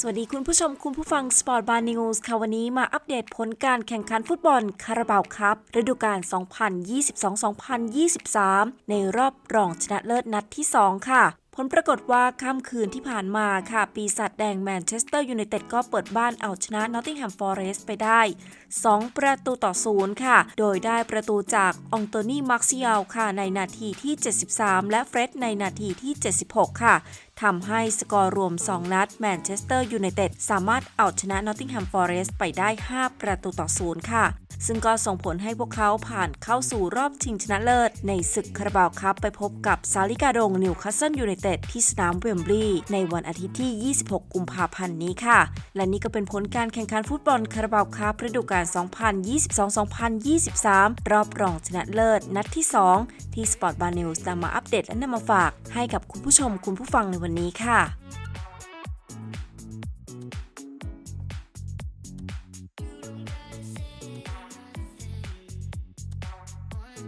สวัสดีคุณผู้ชมคุณผู้ฟังสปอร์ตบาร์นิวส์ค่ะวันนี้มาอัปเดตผลการแข่งขันฟุตบอลคาราบาวครับฤดูกาล 2022-2023 ในรอบรองชนะเลิศนัดที่ 2 ค่ะ ผลปรากฏว่าค่ำคืนที่ผ่านมาค่ะ ปีศาจแดงแมนเชสเตอร์ยูไนเต็ดก็เปิดบ้านเอาชนะนอตติงแฮมฟอร์เรสต์ไปได้ 2 ประตูต่อศูนย์ค่ะ โดยได้ประตูจากองโตนี่มาร์ซิอัลค่ะ ในนาทีที่ 73 และเฟร็ดในนาทีที่ 76 ค่ะทำให้สกอร์รวม 2 นัดแมนเชสเตอร์ยูไนเต็ดสามารถเอาชนะนอตติงแฮมฟอร์เรสต์ไปได้ 5 ประตูต่อศูนย์ค่ะ ซึ่งก็ส่งผลให้พวกเขาผ่านเข้าสู่รอบชิงชนะเลิศ ในศึกคาราบาวครับไปพบกับซาลิกาดงนิวคาสเซิลยูไนเต็ดที่สนามเวมบลีย์ในวันอาทิตย์ที่ 26 กุมภาพันธ์นี้ค่ะ และนี่ก็เป็นผลการแข่งขันฟุตบอลคาราบาวครับฤดูกาล 2022-2023 รอบรองชนะเลิศ นัดที่ 2 ที่ Sport Bar News นำมาอัปเดตและนำมาฝาก ให้กับคุณผู้ชมคุณผู้ฟังในวันนี้ค่ะ ส